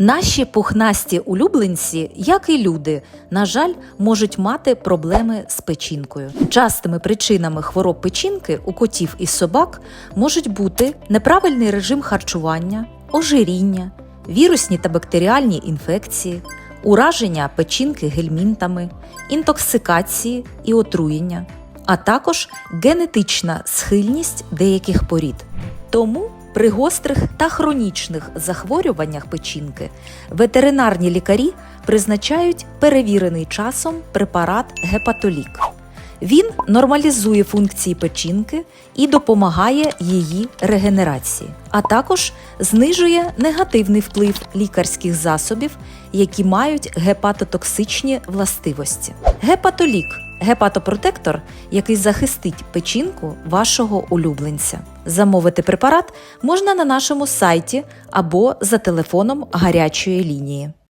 Наші пухнасті улюбленці, як і люди, на жаль, можуть мати проблеми з печінкою. Частими причинами хвороб печінки у котів і собак можуть бути неправильний режим харчування, ожиріння, вірусні та бактеріальні інфекції, ураження печінки гельмінтами, інтоксикації і отруєння, а також генетична схильність деяких порід. Тому при гострих та хронічних захворюваннях печінки ветеринарні лікарі призначають перевірений часом препарат гепатолік. Він нормалізує функції печінки і допомагає її регенерації, а також знижує негативний вплив лікарських засобів, які мають гепатотоксичні властивості. Гепатолік гепатопротектор, який захистить печінку вашого улюбленця. Замовити препарат можна на нашому сайті або за телефоном гарячої лінії.